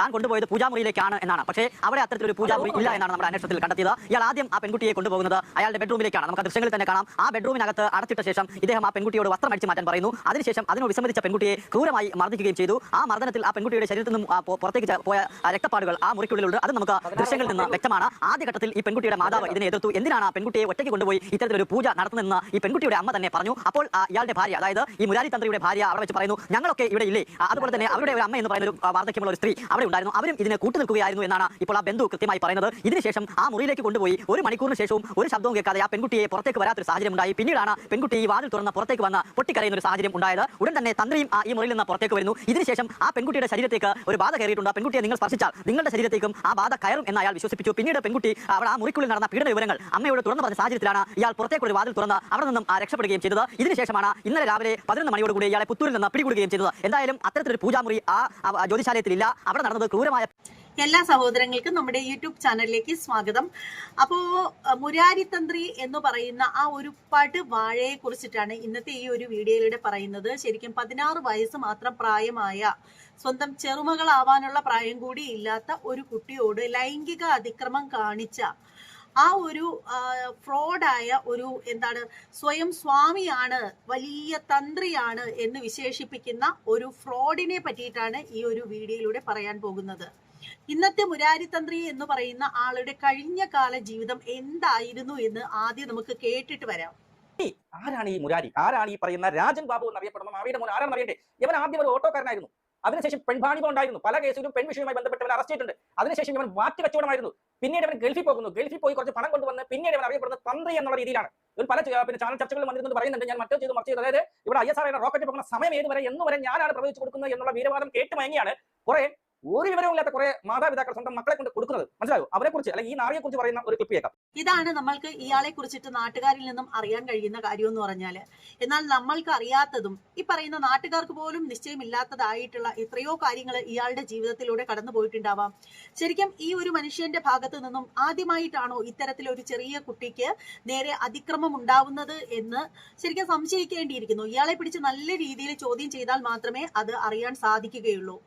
താൻ കൊണ്ടുപോയത് പൂജാമുറിയിലേക്കാണ് എന്നാണ്. പക്ഷേ അവിടെ അത്തരത്തിലൊരു പൂജാമുറി ഇല്ല എന്നാണ് നമ്മുടെ അന്വേഷണത്തിൽ കണ്ടെത്തിയത്. ഇയാൾ ആദ്യം ആ പെൺകുട്ടിയെ കൊണ്ടുപോകുന്നത് അയാളുടെ ബെഡ്റൂമിലേക്കാണ്. നമുക്ക് ദൃശ്യങ്ങളിൽ തന്നെ കാണാം. ആ ബെഡ്റൂമിനകത്ത് അടച്ചിട്ട ശേഷം ഇദ്ദേഹം ആ പെൺകുട്ടിയോട് വസ്ത്രം അടിച്ചു മാറ്റാൻ പറയുന്നു. അതിനുശേഷം അതിനോട് വിസമ്മതിച്ച പെൺകുട്ടിയെ ക്രൂരമായി മർദ്ദിക്കുകയും ചെയ്തു. ആ മർദ്ദനത്തിൽ ആ പെൺകുട്ടിയുടെ ശരീരത്തിൽ നിന്നും പുറത്തേക്ക് പോയ രക്തപ്പാടുകൾ ആ മുറിക്കുള്ളിലുണ്ട്. അത് നമുക്ക് ദൃശ്യങ്ങളിൽ നിന്ന് വ്യക്തമാണ്. ആദ്യഘട്ടത്തിൽ ഈ പെൺകുട്ടിയുടെ മാതാവ് ഇതിനെ എതിർത്തു. എന്തിനാണ് ആ പെൺകുട്ടിയെ ഒറ്റയ്ക്ക് കൊണ്ടുപോയി ഇത്തരത്തിലൊരു പൂജ നടത്തുന്നതെന്ന് ഈ പെൺകുട്ടിയുടെ അമ്മ തന്നെ പറഞ്ഞു. അപ്പോൾ ഇയാളുടെ ഭാര്യ അതായത് ഈ മുരാരി തന്ത്രിയുടെ ഭാര്യ അവിടെ വെച്ച് പറയുന്നു ഞങ്ങളൊക്കെ ഇവിടെ ഇല്ലേ? അതുപോലെ തന്നെ അവരുടെ ഒരു അമ്മ എന്ന് പറയുന്ന ഒരു വാർദ്ധക്യമുള്ള ഒരു സ്ത്രീ അവിടെ ഉണ്ടായിരുന്നു. അവരും ഇതിനെ കൂട്ടുനിൽക്കുകയായിരുന്നു എന്നാണ് ഇപ്പോൾ ആ ബന്ധു കൃത്യമായി പറയുന്നത്. ഇതിനുശേഷം ആ മുറിയിലേക്ക് കൊണ്ടുപോയി. ഒരു മണിക്കൂറിന് ശേഷവും ഒരു ശബ്ദവും കേൾക്കാതെ ആ പെൺകുട്ടിയെ പുറത്തേക്ക് വരാത്തൊരു സാഹചര്യം ഉണ്ടായി. പിന്നീടാണ് പെൺകുട്ടി ഈ വാതിൽ തുറന്ന് പുറത്തേക്ക് വന്ന് പൊട്ടിക്കരയുന്ന ഒരു സാഹചര്യം ഉണ്ടായത്. ഉടൻ തന്നെ തന്ത്രിയും ആ ഈ മുറിയിൽ നിന്ന് പുറത്തേക്ക് വരുന്നു. ഇതിനുശേഷം ആ പെൺകുട്ടിയുടെ ശരീരത്തേക്ക് ഒരു ബാധ കയറിയിട്ടുണ്ട്. ആ പെൺകുട്ടിയെ നിങ്ങൾ സ്പർശിച്ചാൽ നിങ്ങളുടെ ശരീരത്തേക്കും ആ ബാധ കയറും എന്ന് അയാൾ വിശ്വസിപ്പിച്ചു. പിന്നീട് പെൺകുട്ടി അവിടെ ആ മുറിക്കുള്ളിൽ നടന്ന പീഡന വിവരങ്ങൾ അമ്മയോട് തുറന്നു പറഞ്ഞ സാഹചര്യത്തിലാണ് ഇയാൾ പുറത്തേക്ക് ഒരു വാതിൽ തുറന്ന് അവിടെ നിന്നും ആ രക്ഷപ്പെടുകയും ചെയ്തത്. ഇതിനുശേഷമാണ് ഇന്നലെ രാവിലെ പതിനൊന്ന് മണിയോടുകൂടി ഇയാളെ പുത്തൂരിൽ നിന്ന് പിടികൂടുകയും ചെയ്തത്. എന്തായാലും അത്തരത്തിലൊരു പൂജാമുറി ആ ജ്യോതിശാലയത്തിലില്ല. അവിടെ നടന്നത് ക്രൂരമായ എല്ലാ സഹോദരങ്ങൾക്കും നമ്മുടെ യൂട്യൂബ് ചാനലിലേക്ക് സ്വാഗതം. അപ്പോ മുരാരി തന്ത്രി എന്ന് പറയുന്ന ആ ഒരു പട് വാഴയെ കുറിച്ചിട്ടാണ് ഇന്നത്തെ ഈ ഒരു വീഡിയോയിലൂടെ പറയുന്നത്. ശരിക്കും പതിനാറ് വയസ്സ് മാത്രം പ്രായമായ സ്വന്തം ചെറുമകളാവാനുള്ള പ്രായം കൂടി ഇല്ലാത്ത ഒരു കുട്ടിയോട് ലൈംഗിക അതിക്രമം കാണിച്ച ആ ഒരു ഫ്രോഡായ ഒരു എന്താണ് സ്വയം സ്വാമിയാണ് വലിയ തന്ത്രിയാണ് എന്ന് വിശേഷിപ്പിക്കുന്ന ഒരു ഫ്രോഡിനെ പറ്റിയിട്ടാണ് ഈ ഒരു വീഡിയോയിലൂടെ പറയാൻ പോകുന്നത്. ഇന്നത്തെ മുരാരി തന്ത്രി എന്ന് പറയുന്ന ആളുടെ കഴിഞ്ഞ കാല ജീവിതം എന്തായിരുന്നു എന്ന് ആദ്യം നമുക്ക് കേട്ടിട്ട് വരാം. ആരാണ് ഈ മുരാരി? ആരാണ് ഈ പറയുന്ന രാജൻ ബാബു എന്നറിയപ്പെടുന്ന മാവിയുടെ മോൻ? ആരാണെന്ന് അറിയണ്ടേ? ഇവൻ ആദ്യം ഒരു ഓട്ടോക്കാരനായിരുന്നു. അതിനുശേഷം പെൺഭാണികൾ ഉണ്ടായിരുന്നു പല കേസിലും പെൺ വിഷയവുമായി ബന്ധപ്പെട്ട് അറസ്റ്റ് ചെയ്തിട്ടുണ്ട്. അതിനുശേഷം ഇവൻ വാറ്റ് കച്ചവടമായിരുന്നു. പിന്നീട് ഇവൻ ഗൾഫിൽ പോകുന്നു. ഗൾഫിൽ പോയി കുറച്ച് പണം കൊണ്ടുവന്ന് പിന്നീട് ഇവൻ അറിയപ്പെടുന്ന തന്ത്രി എന്നുള്ള രീതിയിലാണ്. ഒരു പല പിന്നെ ചാനൽ ചർച്ചകളിൽ വന്നിരുന്നത് പറയുന്നുണ്ട്. ഞാൻ മറ്റേ ചെയ്തു മറിച്ച് ചെയ്തു. അതായത് ഇവിടെ ഐ എസ് ആർ റോക്കറ്റ് പോകുന്ന സമയം ഏതുവരെ എന്നുവരെ എന്ന് വരെ ഞാനാണ് പ്രവചിച്ചു കൊടുക്കുന്നത് എന്നുള്ള വീരവാദം കേട്ട് മയങ്ങിയാണ് കുറെ ഒരു വിവരവുമില്ലാത്ത കുറെ മാതാപിതാക്കൾ സ്വന്തം മക്കളെ കൊണ്ട് കൊടുക്കുന്നത്. മനസ്സിലായോ? അവരെ കുറിച്ച് അല്ലെങ്കിൽ ഈ നാറിയെ കുറിച്ച് പറയുന്ന ഒരു ക്ലിപ്പ് കേൾക്കാം. ഇതാണ് നമ്മൾക്ക് ഇയാളെ കുറിച്ചിട്ട് നാട്ടുകാരിൽ നിന്നും അറിയാൻ കഴിയുന്ന കാര്യം എന്ന് പറഞ്ഞാൽ. എന്നാൽ നമ്മൾക്ക് അറിയാത്തതും ഈ പറയുന്ന നാട്ടുകാർക്ക് പോലും നിശ്ചയമില്ലാത്തതായിട്ടുള്ള എത്രയോ കാര്യങ്ങൾ ഇയാളുടെ ജീവിതത്തിലൂടെ കടന്നു പോയിട്ടുണ്ടാവാം. ശരിക്കും ഈ ഒരു മനുഷ്യന്റെ ഭാഗത്ത് നിന്നും ആദ്യമായിട്ടാണോ ഇത്തരത്തിലൊരു ചെറിയ കുട്ടിക്ക് നേരെ അതിക്രമം ഉണ്ടാവുന്നത് എന്ന് ശരിക്കും സംശയിക്കേണ്ടിയിരിക്കുന്നു. ഇയാളെ പിടിച്ച് നല്ല രീതിയിൽ ചോദ്യം ചെയ്താൽ മാത്രമേ അത് അറിയാൻ സാധിക്കുകയുള്ളൂ.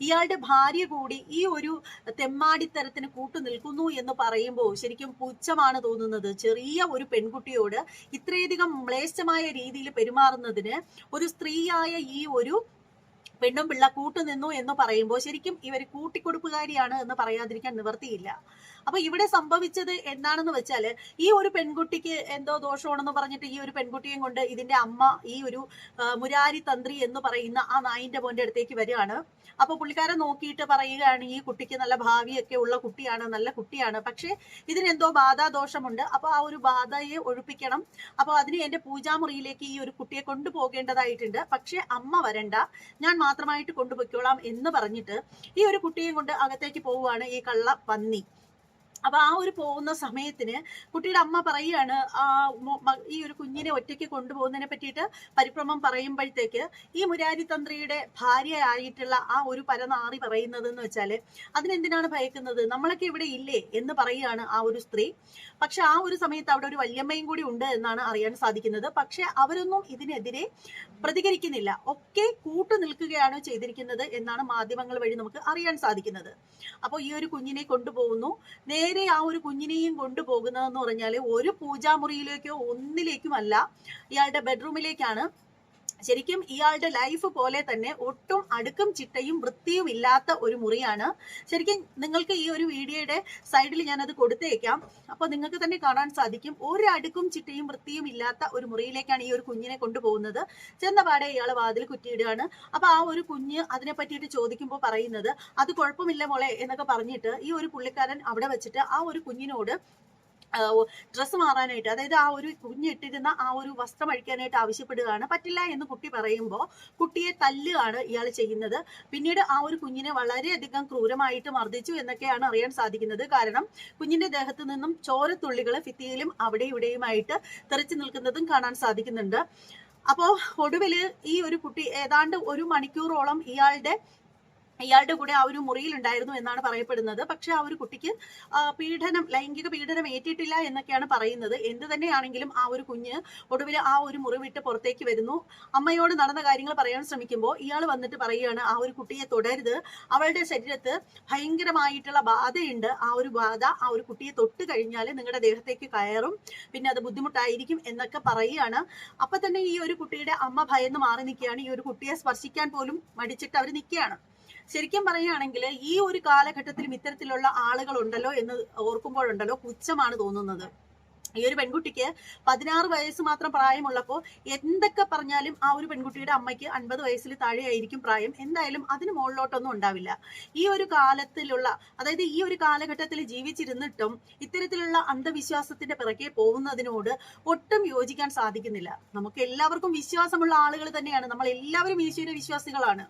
ഇയാളുടെ ഭാര്യ കൂടി ഈ ഒരു തെമ്മാടിത്തരത്തിന് കൂട്ടു നിൽക്കുന്നു എന്ന് പറയുമ്പോൾ ശരിക്കും പുച്ഛമാണ് തോന്നുന്നത്. ചെറിയ ഒരു പെൺകുട്ടിയോട് ഇത്രയധികം മ്ലേച്ഛമായ രീതിയിൽ പെരുമാറുന്നതിന് ഒരു സ്ത്രീയായ ഈ ഒരു പെണ്ണും പിള്ള കൂട്ടുനിന്നു എന്ന് പറയുമ്പോൾ ശരിക്കും ഇവർ കൂട്ടിക്കൊടുപ്പുകാരിയാണ് എന്ന് പറയാതിരിക്കാൻ നിവർത്തിയില്ല. അപ്പൊ ഇവിടെ സംഭവിച്ചത് എന്താണെന്ന് വെച്ചാൽ ഈ ഒരു പെൺകുട്ടിക്ക് എന്തോ ദോഷമാണെന്ന് പറഞ്ഞിട്ട് ഈ ഒരു പെൺകുട്ടിയും കൊണ്ട് ഇതിന്റെ അമ്മ ഈ ഒരു മുരാരി തന്ത്രി എന്ന് പറയുന്ന ആ നായിന്റെ മോന്റെ അടുത്തേക്ക് വരികയാണ്. അപ്പൊ പുള്ളിക്കാരൻ നോക്കിയിട്ട് പറയുകയാണ് ഈ കുട്ടിക്ക് നല്ല ഭാവിയൊക്കെ ഉള്ള കുട്ടിയാണ് നല്ല കുട്ടിയാണ്. പക്ഷെ ഇതിനെന്തോ ബാധാദോഷമുണ്ട്. അപ്പൊ ആ ഒരു ബാധയെ ഒഴിപ്പിക്കണം. അപ്പൊ അതിന് എന്റെ പൂജാമുറിയിലേക്ക് ഈ ഒരു കുട്ടിയെ കൊണ്ടുപോകേണ്ടതായിട്ടുണ്ട്. പക്ഷെ അമ്മ വരണ്ട. ഞാൻ മാത്രമായിട്ട് കൊണ്ടുപോയിക്കോളാം എന്ന് പറഞ്ഞിട്ട് ഈ ഒരു കുട്ടിയെയും കൊണ്ട് അകത്തേക്ക് പോവുകയാണ് ഈ കള്ള പന്നി അപ്പൊ ആ ഒരു പോകുന്ന സമയത്തിന് കുട്ടിയുടെ അമ്മ പറയുകയാണ് ആ ഈ ഒരു കുഞ്ഞിനെ ഒറ്റയ്ക്ക് കൊണ്ടുപോകുന്നതിനെ പറ്റിയിട്ട് പരിഭ്രമം പറയുമ്പോഴത്തേക്ക് ഈ മുരാരി തന്ത്രിയുടെ ഭാര്യയായിട്ടുള്ള ആ ഒരു പരനാറി പറയുന്നത് എന്ന് വെച്ചാൽ അതിനെന്തിനാണ് ഭയക്കുന്നത്? നമ്മളൊക്കെ ഇവിടെ ഇല്ലേ? എന്ന് പറയുകയാണ് ആ ഒരു സ്ത്രീ. പക്ഷെ ആ ഒരു സമയത്ത് അവിടെ ഒരു വല്യമ്മയും കൂടി ഉണ്ട് എന്നാണ് അറിയാൻ സാധിക്കുന്നത്. പക്ഷെ അവരൊന്നും ഇതിനെതിരെ പ്രതികരിക്കുന്നില്ല. ഒക്കെ കൂട്ടു നിൽക്കുകയാണ് ചെയ്തിരിക്കുന്നത് എന്നാണ് മാധ്യമങ്ങൾ വഴി നമുക്ക് അറിയാൻ സാധിക്കുന്നത്. അപ്പോൾ ഈ ഒരു കുഞ്ഞിനെ കൊണ്ടുപോകുന്നു. നേരെ ആ ഒരു കുഞ്ഞിനെയും കൊണ്ടുപോകുന്നതെന്ന് പറഞ്ഞാൽ ഒരു പൂജാമുറിയിലേക്കോ ഒന്നിലേക്കുമല്ല. ഇയാളുടെ ബെഡ്റൂമിലേക്കാണ് ശരിക്കും ഇയാളുടെ ലൈഫ് പോലെ തന്നെ ഒട്ടും അടുക്കും ചിട്ടയും വൃത്തിയും ഇല്ലാത്ത ഒരു മുറിയാണ്. ശരിക്കും നിങ്ങൾക്ക് ഈ ഒരു വീഡിയോയുടെ സൈഡിൽ ഞാനത് കൊടുത്തേക്കാം. അപ്പോൾ നിങ്ങൾക്ക് തന്നെ കാണാൻ സാധിക്കും. ഒരു അടുക്കും ചിട്ടയും വൃത്തിയും ഇല്ലാത്ത ഒരു മുറിയിലേക്കാണ് ഈ ഒരു കുഞ്ഞിനെ കൊണ്ടുപോകുന്നത്. ചെന്ന പാടെ ഇയാൾ വാതിൽ കുറ്റിയിടുകയാണ്. അപ്പൊ ആ ഒരു കുഞ്ഞ് അതിനെ പറ്റിയിട്ട് ചോദിക്കുമ്പോൾ പറയുന്നത് അത് കുഴപ്പമില്ല മോളെ എന്നൊക്കെ പറഞ്ഞിട്ട് ഈ ഒരു പുള്ളിക്കാരൻ അവിടെ വെച്ചിട്ട് ആ ഒരു കുഞ്ഞിനോട് ഡ്രസ്സ് മാറാനായിട്ട് അതായത് ആ ഒരു കുഞ്ഞിട്ടിരുന്ന ആ ഒരു വസ്ത്രം അഴിക്കാനായിട്ട് ആവശ്യപ്പെടുകയാണ് പറ്റില്ല എന്ന് കുട്ടി പറയുമ്പോൾ കുട്ടിയെ തല്ലുകയാണ് ഇയാൾ ചെയ്യുന്നത്. പിന്നീട് ആ ഒരു കുഞ്ഞിനെ വളരെയധികം ക്രൂരമായിട്ട് മർദ്ദിച്ചു എന്നൊക്കെയാണ് അറിയാൻ സാധിക്കുന്നത്. കാരണം കുഞ്ഞിന്റെ ദേഹത്ത് നിന്നും ചോരത്തുള്ളികൾ ഭിത്തിയിലും അവിടെ ഇവിടെയുമായിട്ട് തെറിച്ചു നിൽക്കുന്നതും കാണാൻ സാധിക്കുന്നുണ്ട്. അപ്പോൾ ഒടുവിൽ ഈ ഒരു കുട്ടി ഏതാണ്ട് ഒരു മണിക്കൂറോളം ഇയാളുടെ ഇയാളുടെ കൂടെ ആ ഒരു മുറിയിൽ ഉണ്ടായിരുന്നു എന്നാണ് പറയപ്പെടുന്നത്. പക്ഷെ ആ ഒരു കുട്ടിക്ക് പീഡനം ലൈംഗിക പീഡനം ഏറ്റിട്ടില്ല എന്നൊക്കെയാണ് പറയുന്നത്. എന്ത് തന്നെയാണെങ്കിലും ആ ഒരു കുഞ്ഞ് ഒടുവിൽ ആ ഒരു മുറി വിട്ട് പുറത്തേക്ക് വരുന്നു. അമ്മയോട് നടന്ന കാര്യങ്ങൾ പറയാൻ ശ്രമിക്കുമ്പോൾ ഇയാൾ വന്നിട്ട് പറയുകയാണ് ആ ഒരു കുട്ടിയെ തുടരുത്. അവളുടെ ശരീരത്ത് ഭയങ്കരമായിട്ടുള്ള ബാധയുണ്ട്. ആ ഒരു ബാധ ആ ഒരു കുട്ടിയെ തൊട്ട് കഴിഞ്ഞാൽ നിങ്ങളുടെ ദേഹത്തേക്ക് കയറും. പിന്നെ അത് ബുദ്ധിമുട്ടായിരിക്കും എന്നൊക്കെ പറയുകയാണ്. അപ്പൊ തന്നെ ഈ ഒരു കുട്ടിയുടെ അമ്മ ഭയന്ന് മാറി നിൽക്കുകയാണ്. ഈ ഒരു കുട്ടിയെ സ്പർശിക്കാൻ പോലും മടിച്ചിട്ട് അവർ നിൽക്കുകയാണ്. ശരിക്കും പറയുകയാണെങ്കിൽ ഈ ഒരു കാലഘട്ടത്തിലും ഇത്തരത്തിലുള്ള ആളുകൾ ഉണ്ടല്ലോ എന്ന് ഓർക്കുമ്പോഴുണ്ടല്ലോ പുച്ഛമാണ് തോന്നുന്നത്. ഈ ഒരു പെൺകുട്ടിക്ക് പതിനാറ് വയസ്സ് മാത്രം പ്രായമുള്ളപ്പോൾ എന്തൊക്കെ പറഞ്ഞാലും ആ ഒരു പെൺകുട്ടിയുടെ അമ്മയ്ക്ക് അൻപത് വയസ്സിൽ താഴെയായിരിക്കും പ്രായം. എന്തായാലും അതിന് മുകളിലോട്ടൊന്നും ഉണ്ടാവില്ല. ഈ ഒരു കാലത്തിലുള്ള അതായത് ഈ ഒരു കാലഘട്ടത്തിൽ ജീവിച്ചിരുന്നിട്ടും ഇത്തരത്തിലുള്ള അന്ധവിശ്വാസത്തിന്റെ പിറകെ പോകുന്നതിനോട് ഒട്ടും യോജിക്കാൻ സാധിക്കുന്നില്ല. നമുക്ക് എല്ലാവർക്കും വിശ്വാസമുള്ള ആളുകൾ തന്നെയാണ്. നമ്മൾ എല്ലാവരും ഈശ്വര വിശ്വാസികളാണ്.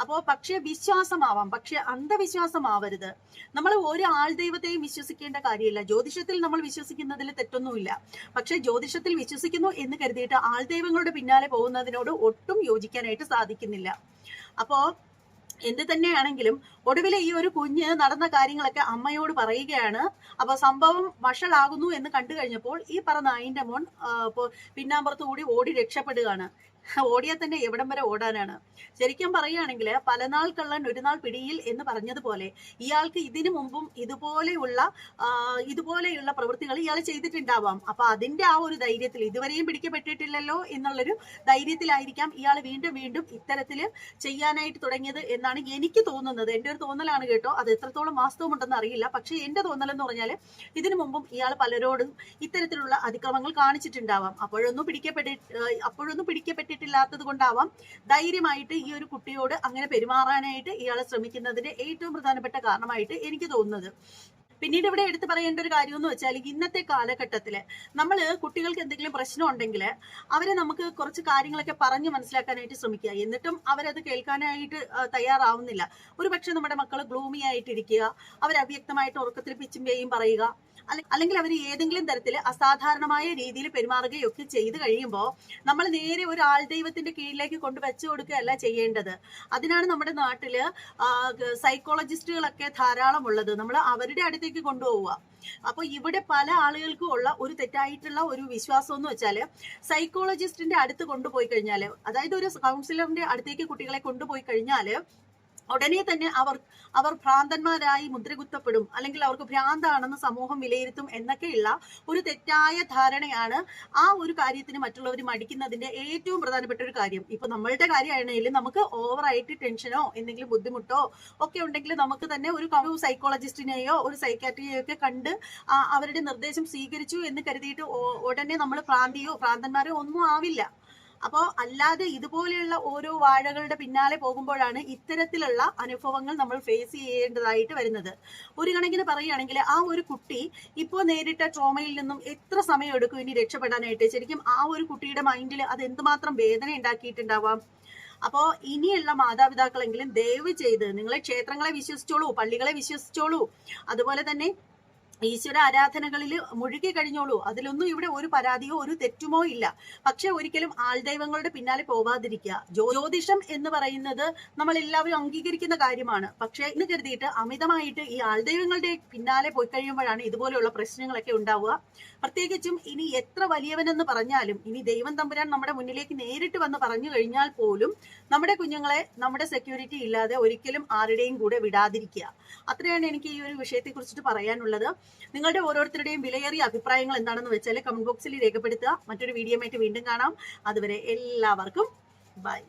അപ്പോ പക്ഷെ വിശ്വാസമാവാം പക്ഷെ അന്ധവിശ്വാസമാവരുത്. നമ്മൾ ഒരു ആൾ ദൈവത്തെയും വിശ്വസിക്കേണ്ട കാര്യമില്ല. ജ്യോതിഷത്തിൽ നമ്മൾ വിശ്വസിക്കുന്നതിൽ തെറ്റൊന്നുമില്ല. പക്ഷെ ജ്യോതിഷത്തിൽ വിശ്വസിക്കുന്നു എന്ന് കരുതിയിട്ട് ആൾ ദൈവങ്ങളുടെ പിന്നാലെ പോകുന്നതിനോട് ഒട്ടും യോജിക്കാനായിട്ട് സാധിക്കുന്നില്ല. അപ്പോ എന്ത് തന്നെയാണെങ്കിലും ഒടുവിൽ ഈ ഒരു കുഞ്ഞ് നടന്ന കാര്യങ്ങളൊക്കെ അമ്മയോട് പറയുകയാണ്. അപ്പൊ സംഭവം വഷളാകുന്നു എന്ന് കണ്ടു കഴിഞ്ഞപ്പോൾ ഈ പറഞ്ഞ അയിന്റെ മോൻ പിന്നാമ്പുറത്തു കൂടി ഓടി രക്ഷപ്പെടുകയാണ്. ഓടിയാൽ തന്നെ എവിടം വരെ ഓടാനാണ്. ശരിക്കും പറയുകയാണെങ്കിൽ പലനാൾ കള്ളൻ ഒരു നാൾ പിടിയിൽ എന്ന് പറഞ്ഞതുപോലെ ഇയാൾക്ക് ഇതിനു മുമ്പും ഇതുപോലെയുള്ള ഇതുപോലെയുള്ള പ്രവൃത്തികൾ ഇയാൾ ചെയ്തിട്ടുണ്ടാവാം. അപ്പൊ അതിന്റെ ആ ഒരു ധൈര്യത്തിൽ ഇതുവരെയും പിടിക്കപ്പെട്ടിട്ടില്ലല്ലോ എന്നുള്ളൊരു ധൈര്യത്തിലായിരിക്കാം ഇയാൾ വീണ്ടും വീണ്ടും ഇത്തരത്തിൽ ചെയ്യാനായിട്ട് തുടങ്ങിയത് എന്നാണ് എനിക്ക് തോന്നുന്നത്. എന്റെ ഒരു തോന്നലാണ് കേട്ടോ. അത് എത്രത്തോളം വാസ്തവം ഉണ്ടെന്ന് അറിയില്ല. പക്ഷേ തോന്നൽ എന്ന് പറഞ്ഞാൽ ഇതിനു മുമ്പും ഇയാൾ പലരോടും ഇത്തരത്തിലുള്ള അതിക്രമങ്ങൾ കാണിച്ചിട്ടുണ്ടാവാം. അപ്പോഴൊന്നും പിടിക്കപ്പെട്ടി അപ്പോഴൊന്നും പിടിക്കപ്പെട്ടിട്ടില്ലാത്തത് കൊണ്ടാവാം ധൈര്യമായിട്ട് ഈ ഒരു കുട്ടിയോട് അങ്ങനെ പെരുമാറാനായിട്ട് ഇയാളെ ശ്രമിക്കുന്നതിന്റെ ഏറ്റവും പ്രധാനപ്പെട്ട കാരണമായിട്ട് എനിക്ക് തോന്നുന്നത്. പിന്നീട് ഇവിടെ എടുത്തു പറയേണ്ട ഒരു കാര്യം എന്ന് വെച്ചാൽ ഇന്നത്തെ കാലഘട്ടത്തിൽ നമ്മൾ കുട്ടികൾക്ക് എന്തെങ്കിലും പ്രശ്നം ഉണ്ടെങ്കിൽ അവരെ നമുക്ക് കുറച്ച് കാര്യങ്ങളൊക്കെ പറഞ്ഞു മനസ്സിലാക്കാനായിട്ട് ശ്രമിക്കുക. എന്നിട്ടും അവരത് കേൾക്കാനായിട്ട് തയ്യാറാവുന്നില്ല. ഒരു പക്ഷെ നമ്മുടെ മക്കൾ ഗ്ലൂമി ആയിട്ടിരിക്കുക അവർ അവ്യക്തമായിട്ട് ഉറക്കത്തിൽ പിച്ചും വേയും പറയുക അല്ലെ- അല്ലെങ്കിൽ അവർ ഏതെങ്കിലും തരത്തിൽ അസാധാരണമായ രീതിയിൽ പെരുമാറുകയൊക്കെ ചെയ്തു കഴിയുമ്പോൾ നമ്മൾ നേരെ ഒരു ആൾ ദൈവത്തിന്റെ കീഴിലേക്ക് കൊണ്ട് വെച്ചു കൊടുക്കുകയല്ല ചെയ്യേണ്ടത്. അതിനാണ് നമ്മുടെ നാട്ടിൽ സൈക്കോളജിസ്റ്റുകളൊക്കെ ധാരാളം ഉള്ളത് നമ്മൾ അവരുടെ അടുത്തേക്ക് കൊണ്ടുപോവുക. അപ്പൊ ഇവിടെ പല ആളുകൾക്കും ഉള്ള ഒരു തെറ്റായിട്ടുള്ള ഒരു വിശ്വാസം എന്ന് വെച്ചാൽ സൈക്കോളജിസ്റ്റിന്റെ അടുത്ത് കൊണ്ടുപോയി കഴിഞ്ഞാൽ അതായത് ഒരു കൗൺസിലറിന്റെ അടുത്തേക്ക് കുട്ടികളെ കൊണ്ടുപോയി കഴിഞ്ഞാൽ ഉടനെ തന്നെ അവർ അവർ ഭ്രാന്തന്മാരായി മുദ്രകുത്തപ്പെടും. അല്ലെങ്കിൽ അവർക്ക് ഭ്രാന്താണെന്ന് സമൂഹം വിലയിരുത്തും എന്നൊക്കെയുള്ള ഒരു തെറ്റായ ധാരണയാണ് ആ ഒരു കാര്യത്തിന് മറ്റുള്ളവർ മടിക്കുന്നതിന്റെ ഏറ്റവും പ്രധാനപ്പെട്ട ഒരു കാര്യം. ഇപ്പൊ നമ്മളുടെ കാര്യമാണെങ്കിലും നമുക്ക് ഓവറായിട്ട് ടെൻഷനോ എന്തെങ്കിലും ബുദ്ധിമുട്ടോ ഒക്കെ ഉണ്ടെങ്കിൽ നമുക്ക് തന്നെ ഒരു സൈക്കോളജിസ്റ്റിനെയോ ഒരു സൈക്കാട്രിയെയോ ഒക്കെ കണ്ട് അവരുടെ നിർദ്ദേശം സ്വീകരിച്ചു എന്ന് കരുതിയിട്ട് ഉടനെ നമ്മൾ ഭ്രാന്തിയോ ഭ്രാന്തന്മാരോ ഒന്നും ആവില്ല. അപ്പോൾ അല്ലാതെ ഇതുപോലെയുള്ള ഓരോ വാഴകളുടെ പിന്നാലെ പോകുമ്പോഴാണ് ഇത്തരത്തിലുള്ള അനുഭവങ്ങൾ നമ്മൾ ഫേസ് ചെയ്യേണ്ടതായിട്ട് വരുന്നത്. ഒരു കണക്കിന് പറയുകയാണെങ്കിൽ ആ ഒരു കുട്ടി ഇപ്പോൾ നേരിട്ട ട്രോമയിൽ നിന്നും എത്ര സമയം എടുക്കും ഇനി രക്ഷപ്പെടാനായിട്ട്? ശരിക്കും ആ ഒരു കുട്ടിയുടെ മൈൻഡിൽ അത് എന്തുമാത്രം വേദന ഉണ്ടാക്കിയിട്ടുണ്ടാവാം? അപ്പോ ഇനിയുള്ള മാതാപിതാക്കളെങ്കിലും ദയവ് ചെയ്ത് നിങ്ങളെ ക്ഷേത്രങ്ങളെ വിശ്വസിച്ചോളൂ പള്ളികളെ വിശ്വസിച്ചോളൂ. അതുപോലെ തന്നെ ഈശ്വര ആരാധനകളിൽ മുഴുകി കഴിഞ്ഞോളൂ. അതിലൊന്നും ഇവിടെ ഒരു പരാതിയോ ഒരു തെറ്റുമോ ഇല്ല. പക്ഷെ ഒരിക്കലും ആൾദൈവങ്ങളുടെ പിന്നാലെ പോവാതിരിക്കുക. ജ്യോ- ജ്യോതിഷം എന്ന് പറയുന്നത് നമ്മൾ എല്ലാവരും അംഗീകരിക്കുന്ന കാര്യമാണ്. പക്ഷെ ഇന്ന് കരുതിയിട്ട് അമിതമായിട്ട് ഈ ആൾദൈവങ്ങളുടെ പിന്നാലെ പോയി കഴിയുമ്പോഴാണ് ഇതുപോലെയുള്ള പ്രശ്നങ്ങളൊക്കെ ഉണ്ടാവുക. പ്രത്യേകിച്ചും ഇനി എത്ര വലിയവനെന്ന് പറഞ്ഞാലും ഇനി ദൈവം തമ്പുരാൻ നമ്മുടെ മുന്നിലേക്ക് നേരിട്ട് വന്ന് പറഞ്ഞു കഴിഞ്ഞാൽ പോലും നമ്മുടെ കുഞ്ഞുങ്ങളെ നമ്മുടെ സെക്യൂരിറ്റി ഇല്ലാതെ ഒരിക്കലും ആരുടെയും കൂടെ വിടാതിരിക്കുക. അത്രയാണ് എനിക്ക് ഈ ഒരു വിഷയത്തെ കുറിച്ചിട്ട് പറയാനുള്ളത്. നിങ്ങളുടെ ഓരോരുത്തരുടെയും വിലയേറിയ അഭിപ്രായങ്ങൾ എന്താണെന്ന് വെച്ചാൽ കമന്റ് ബോക്സിൽ രേഖപ്പെടുത്തുക. മറ്റൊരു വീഡിയോ വീണ്ടും കാണാം. അതുവരെ എല്ലാവർക്കും ബൈ